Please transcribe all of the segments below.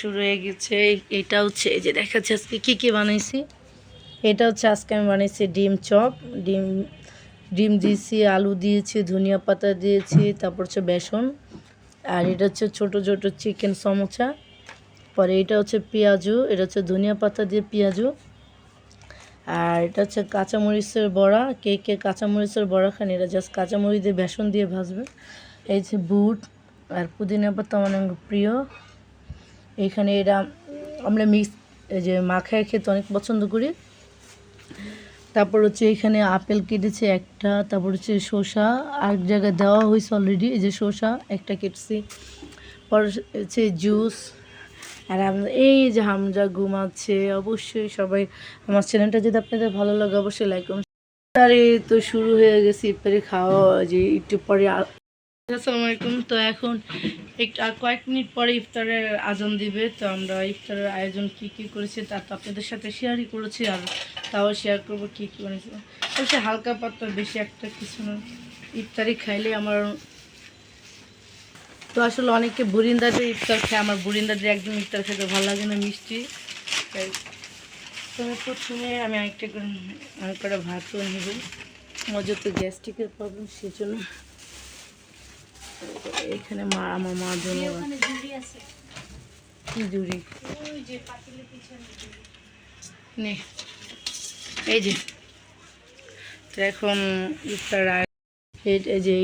শুরু হয়ে গেছে। এটা হচ্ছে এই যে দেখাচ্ছে আজকে কী কী বানাইছি। এটা হচ্ছে আজকে আমি বানিয়েছি ডিম চপ, ডিম ডিম দিয়েছি, আলু দিয়েছি, ধনিয়া পাতা দিয়েছি, তারপর হচ্ছে বেসন। আর এটা হচ্ছে ছোট ছোট চিকেন সমোসা পরে এটা হচ্ছে পেঁয়াজু, এটা হচ্ছে ধনিয়া পাতা দিয়ে পেঁয়াজু। আর এটা হচ্ছে কাঁচামরিচের বড়া। কে কে কাঁচামরিচের বড়া খান এটা জাস্ট কাঁচামরিচ দিয়ে বেসন দিয়ে ভাজবে। এই যে বুট, আর পুদিনা পাতা অনেক প্রিয়। এখানে এটা আমরা মিক্স যে মাখায় খেতে অনেক পছন্দ করি। তারপর হচ্ছে এখানে আপেল কেটেছে একটা, তারপর হচ্ছে শসা আর জায়গায় দেওয়া হয়েছে অলরেডি এই যে শসা একটা কেটেছি। পর হচ্ছে জুস আর এই যে হামজা ঘুমাচ্ছে, অবশ্যই সবাই আমার চ্যানেলটা যদি আপনাদের ভালো লাগে, অবশ্যই লাইক করুন তো শুরু হয়ে গেছে ইফতারি খাওয়া, যে একটু পরে আসসালামু আলাইকুম। তো এখন একটু আর কয়েক মিনিট পরে ইফতারের আজান দিবে। তো আমরা ইফতারের আয়োজন কি কি করেছি তা তো আপনাদের সাথে শেয়ারই করেছি আর তাও শেয়ার করব কি কি বানিয়েছি অবশ্যই হালকা পাতলা বেশি একটা কিছু না। ইফতারি খাইলে আমার তো আসলে অনেকে বুরিন্দাদের ইফতার খায়। আমার বুরিন্দাদের একদম ইফতার খেতে ভালো লাগে না, মিষ্টি। তাই তবে প্রথমে আমি আরেকটা অনেক করে ভাতও নেব। আমার যত গ্যাস্ট্রিকের প্রবলেম সেই জন্য এখানে মা আমার মার জন্য কি জুড়ি নে। এই যে। তো এখন ইফতার এই- যে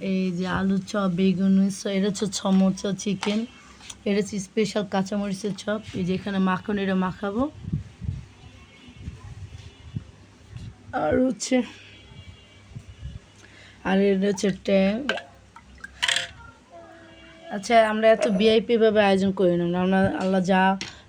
এই- যে আলু চপ বেগুন এটা হচ্ছে ছমচা চিকেন। এটা হচ্ছে স্পেশাল কাঁচামরিচের চপ। এই যে এখানে মাখন এটা মাখাবো। আর হচ্ছে আর এটা হচ্ছে ট্যাং। আচ্ছা আমরা এত ভিআইপি ভাবে আয়োজন করি না। আমরা আল্লাহ যা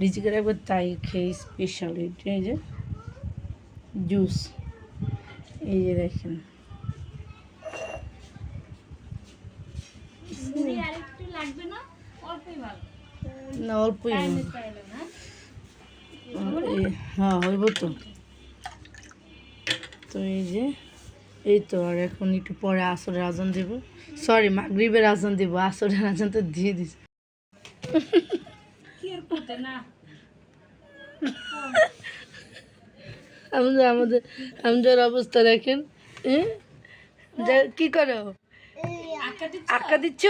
রিজিকে রাখবে তাই খেয়ে স্পেশাল এই যে জুস এই যে দেখেন। না? অল্পই হ্যাঁ? হইব তো। তো এই যে এই তো আর এখন একটু পরে আসরের আজান দেব। সরি মাগরিবের আজান দেব আসরের আজান তো দিয়ে দিস আমাদের আমাদের আমাদের অবস্থা দেখেন কি করো? আঁকা দিচ্ছ?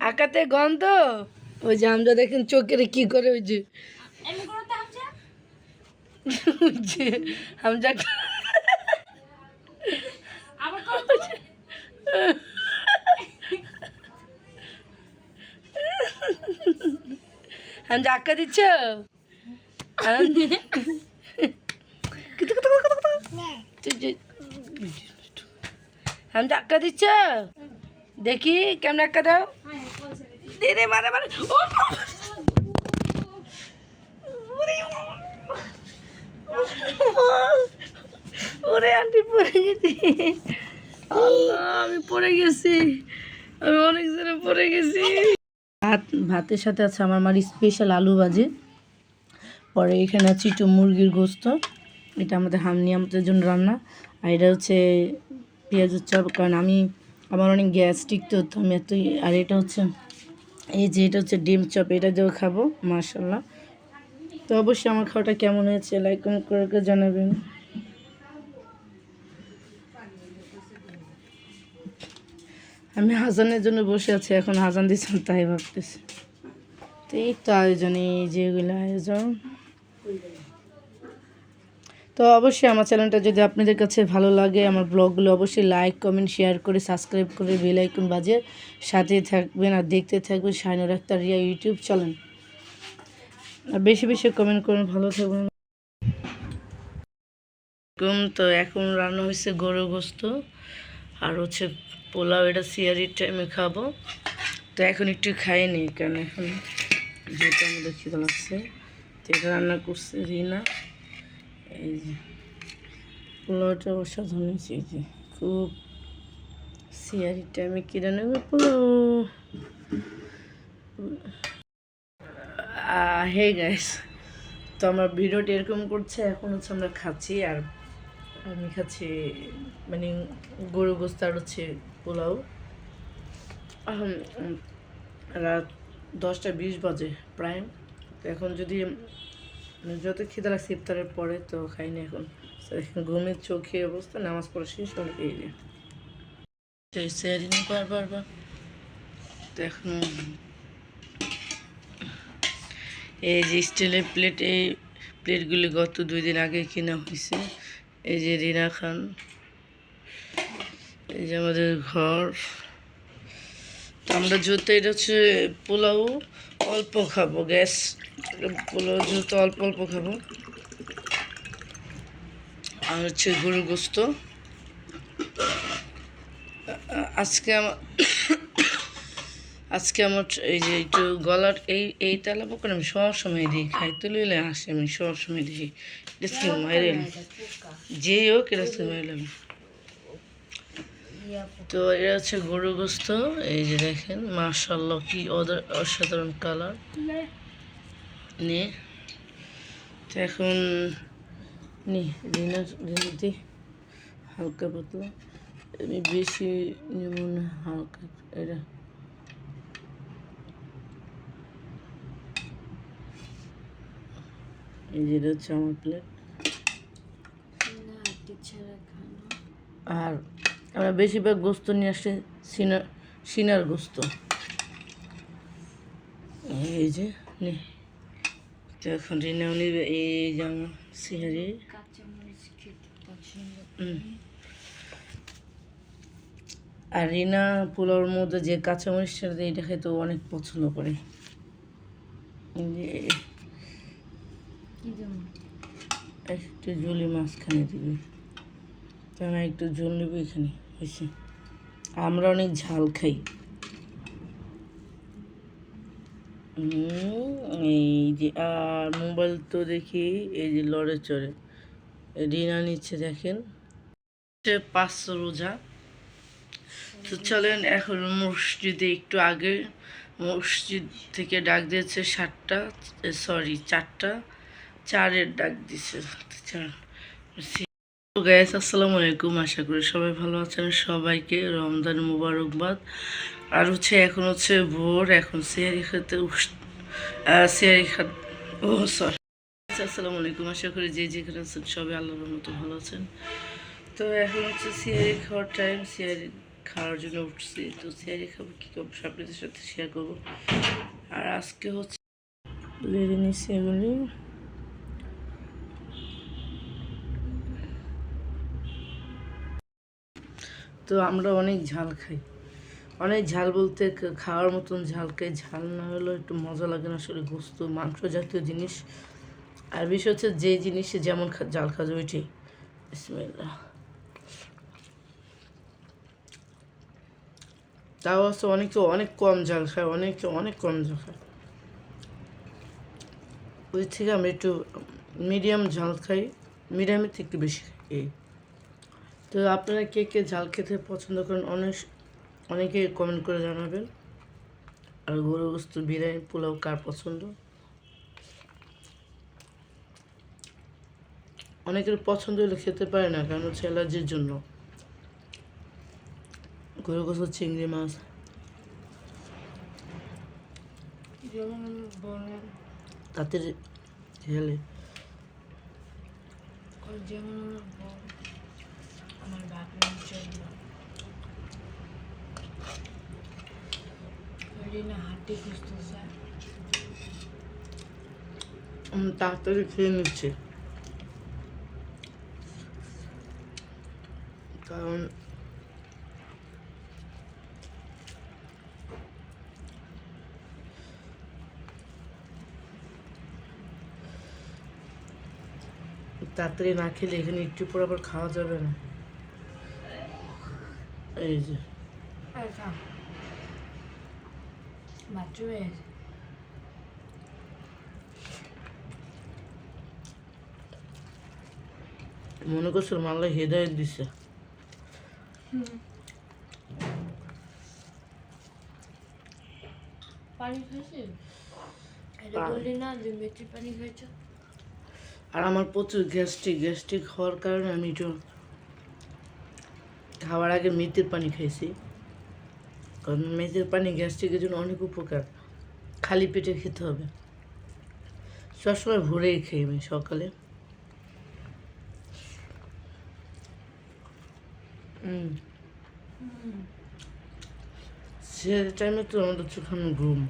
আঁকাতে গন্ধ? ওই যে আমরা দেখেন চোখের কি করে ওই যে ওই হামজা আঁকা দিচ্ছ হামজা আঁকা দিচ্ছ দেখি কেমন আঁকা দাও দে মারে মারে ও ওরে আন্টি পড়ে গেছি আমি পড়ে গেছি। আমি অনেক জোরে পড়ে গেছি। ভাত, ভাতের সাথে আছে আমার মার স্পেশাল আলু ভাজি। পরে এখানে আছে একটু মুরগির গোস্ত। এটা আমাদের হামনি আমাদের জন্য রান্না। আর এটা হচ্ছে পেঁয়াজের চপ। কারণ আমি, আমার অনেক গ্যাস্ট্রিক তো আমি এত আর এটা হচ্ছে এই যে এটা হচ্ছে ডিম চপ, এটা দিয়েও খাব মাশাল্লাহ তো অবশ্যই আমার খাওয়াটা কেমন হয়েছে লাইক কমেন্ট করে জানাবেন। আমি হাজানের জন্য বসে আছি, এখন হাজান দিচ্ছেন তাই ভাবতেছি। তো এই তো আয়োজন, এই যেগুলো আয়োজন। তো অবশ্যই আমার চ্যানেলটা যদি আপনাদের কাছে ভালো লাগে, আমার ব্লগগুলো অবশ্যই লাইক, কমেন্ট, শেয়ার করে সাবস্ক্রাইব করে বেল আইকন বাজে সাথে থাকবেন আর দেখতে থাকবেন শাইনুর আক্তার রিয়া ইউটিউব চলেন আর বেশি বেশি কমেন্ট করুন, ভালো থাকবেন। তো এখন রান্না হয়েছে গরু গোস্ত আর হচ্ছে পোলাও, এটা সিয়ারির টাইমে খাব। তো এখন একটু খাই খাইনি কারণ এখন যেহেতু আমাদের খিদে লাগছে, তো এটা রান্না করছে রিনা। এই যে, পোলাওটা অসাধারণ হয়েছে যে, খুব সিয়ারির টাইমে কিনে নেবে পোলাও। হে গাইস তো আমার ভিডিওটি এরকম করছে, এখন হচ্ছে আমরা খাচ্ছি, আর আমি খাচ্ছি মানে গরু গোস্ত, আর হচ্ছে পোলাও। রাত দশটা বিশ বাজে প্রায় এখন যদি যত খিদে লাগছে ইফতারের পরে তো খাইনি এখন। ঘুমের চোখে অবস্থা, নামাজ পড়া শেষ হলে এই যে। স্যারিনি বার বার বার তো এখন, এই যে স্টিলের প্লেট এই প্লেটগুলি গত দুই দিন আগে কেনা হয়েছে এই যে রিনা খান। এই যে আমাদের ঘর। আমরা যেহেতু এটা হচ্ছে পোলাও, অল্প খাব, গ্যাস। পোলাও যেহেতু অল্প অল্প খাব। আর হচ্ছে গরুর গোস্ত। আজকে আমার আজকে আমার এই যে একটু গলার এই এই তেলা পোকার আমি সব সময় দিই, খাই। তুলিলে আসে, আমি সব সময় দিই। এটা মাইরে যেই হোক, এটা মাইলাম তো এটা হচ্ছে গরু গোস্ত। এই যে দেখেন মার্শাল্লাহ কি অসাধারণ কালার। নিয়ে তো এখন নি হালকা পাতলা। আমি বেশি নেব না হালকা। এটা। এই যেটা হচ্ছে আমার প্লেট আর আমরা বেশিরভাগ গোস্ত নিয়ে আসছি সিনার সিনার গোস্ত। এই যে নে এখন রিনাও নিবে এই যে আমার সিহারি হুম। আর রিনা পোলাওর মধ্যে যে কাঁচামরিচটা দেয় এটা খেতে অনেক পছন্দ করে। যে একটু জলি মাঝখানে দিবি। কেন একটু জল নেব এখানে, হয়েছে। আমরা অনেক ঝাল খাই। এই যে, আর মোবাইল তো দেখি, এই যে লড়ে চড়ে। রিনা নিচ্ছে, দেখেন। পাঁচশো রোজা। তো চলেন, এখন মসজিদে একটু আগে মসজিদ থেকে ডাক দিয়েছে সাতটা সরি চারটা। চারের ডাক দিছে চার গ্যাস আসসালামু আলাইকুম। আশা করি সবাই ভালো আছেন। সবাইকে রমজান মুবারকবাদ। আর হচ্ছে, এখন হচ্ছে ভোর। এখন সিয়ারি খেতে সিয়ারি খা ও সরি আসসালামু আলাইকুম। আশা করি যে যেখানে আছেন সবাই আল্লাহর মতো ভালো আছেন। তো এখন হচ্ছে সিয়ারি খাওয়ার টাইম সিয়ারি খাওয়ার জন্য উঠছি। তো সিয়ারি খাব কী করব আপনাদের সাথে শেয়ার করব। আর আজকে হচ্ছে লেড়ে নিচ্ছি এগুলি। তো আমরা অনেক ঝাল খাই। অনেক ঝাল বলতে খাওয়ার মতন ঝাল খাই। ঝাল না হলেও একটু মজা লাগে না আসলে গোস্ত, মাংস জাতীয় জিনিস। আর বিষয় হচ্ছে যে জিনিসে যেমন ঝাল খাওয়া যায় ওইটাই। তাও আছে অনেকে, অনেক কম ঝাল খায়, অনেকে, অনেক কম ঝাল খায়। ওই থেকে আমরা একটু মিডিয়াম ঝাল খাই, মিডিয়ামের থেকে একটু বেশি খাই, এই। তো আপনারা কে কে ঝাল খেতে পছন্দ করেন, অনেক অনেকে কমেন্ট করে জানাবেন। আর গরু গোস্ত, বিরিয়ানি, পোলাও কার পছন্দ? অনেকের পছন্দ হলে খেতে পারে না, কারণ হচ্ছে অ্যালার্জির জন্য। গরু গোস্ত, চিংড়ি মাছ। তাতে ঝেলে যেমন আমার বাপের তাড়াতাড়ি খেয়ে নিচ্ছে। কারণ তাড়াতাড়ি না খেলে এখানে একটু পর আবার খাওয়া যাবে না। এই যে মনে করছিল মাল্লা হেদায়ত দিছে। আর আমার প্রচুর গ্যাস্ট্রিক গ্যাস্ট্রিক হওয়ার কারণে আমি একটু খাওয়ার আগে মেথির পানি খাইছি। কারণ মেথির পানি গ্যাস্ট্রিকের জন্য অনেক উপকার। খালি পেটে খেতে হবে। সবসময় ভোরেই খাই আমি সকালে। সে টাইমে তো আমাদের চোখানো ঘুম।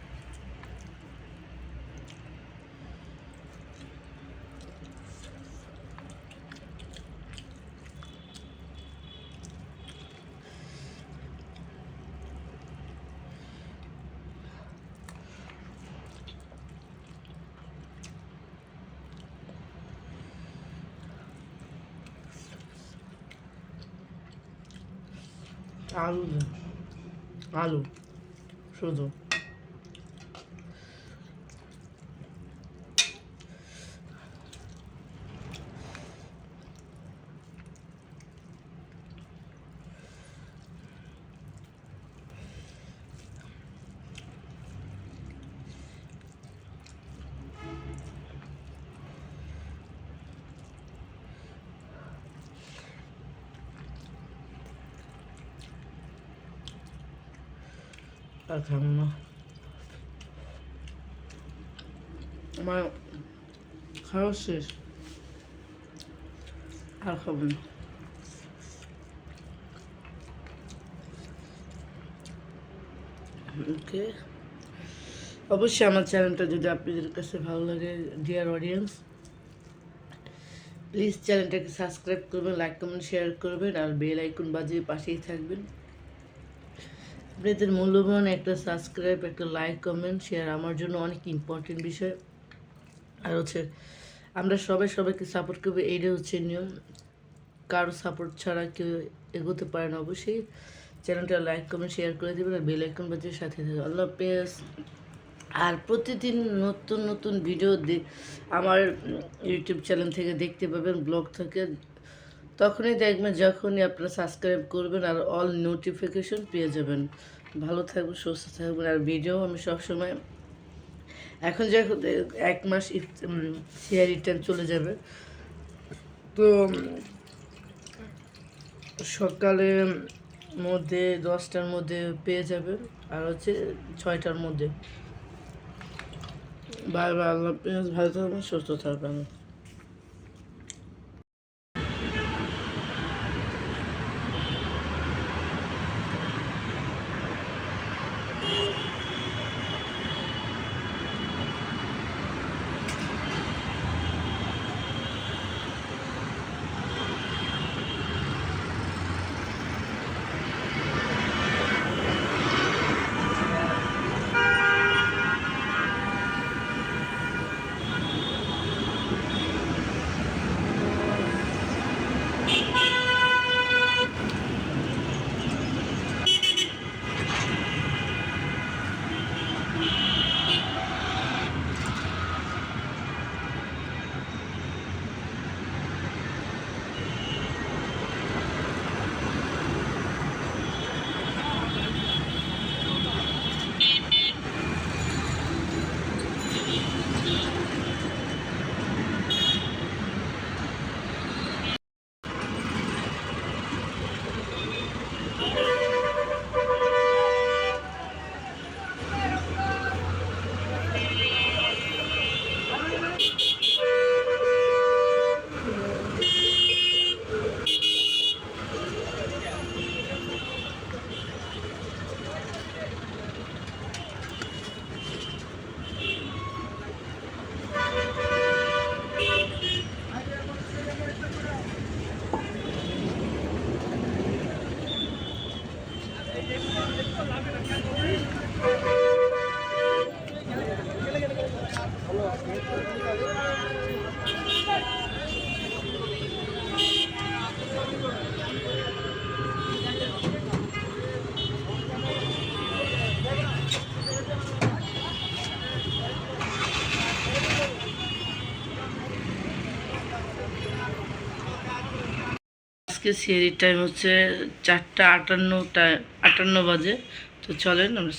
আলু দে। আলু আর খাব না আমার খাওয়া শেষ আর খাব না ওকে অবশ্যই আমার চ্যানেলটা যদি আপনাদের কাছে ভালো লাগে ডিয়ার অডিয়েন্স প্লিজ চ্যানেলটাকে সাবস্ক্রাইব করবেন লাইক কমেন্ট শেয়ার করবেন আর বেল আইকন বাজিয়ে পাশেই থাকবেন। আপনাদের মূল্যবান একটা সাবস্ক্রাইব একটা লাইক কমেন্ট শেয়ার আমার জন্য অনেক ইম্পর্টেন্ট বিষয়। আর হচ্ছে, আমরা সবাই সবাইকে সাপোর্ট করব এইটা হচ্ছে নিয়ম। কারও সাপোর্ট ছাড়া কেউ এগোতে পারে না অবশ্যই। চ্যানেলটা লাইক কমেন্ট শেয়ার করে দেবেন আর বেল আইকন বাজিয়ে সাথে থাকবেন। আল্লাহ হাফেজ। আর প্রতিদিন নতুন নতুন ভিডিও আমার ইউটিউব চ্যানেল থেকে দেখতে পাবেন ব্লগ থেকে। তখনই দেখবেন যখনই আপনারা সাবস্ক্রাইব করবেন আর অল নোটিফিকেশন পেয়ে যাবেন। ভালো থাকবেন, সুস্থ থাকবেন আর ভিডিও আমি সবসময় এখন যখন এক মাস শেয়ার রিটার্ন চলে যাবে, তো সকালে মধ্যে দশটার মধ্যে পেয়ে যাবেন আর হচ্ছে ছয়টার মধ্যে। বাই আল্লাহ ভালো থাকবেন, সুস্থ থাকবেন। আজকে সিঁড়ির টাইম হচ্ছে চারটা আটান্নটা আটান্ন বাজে। তো চলেন আমরা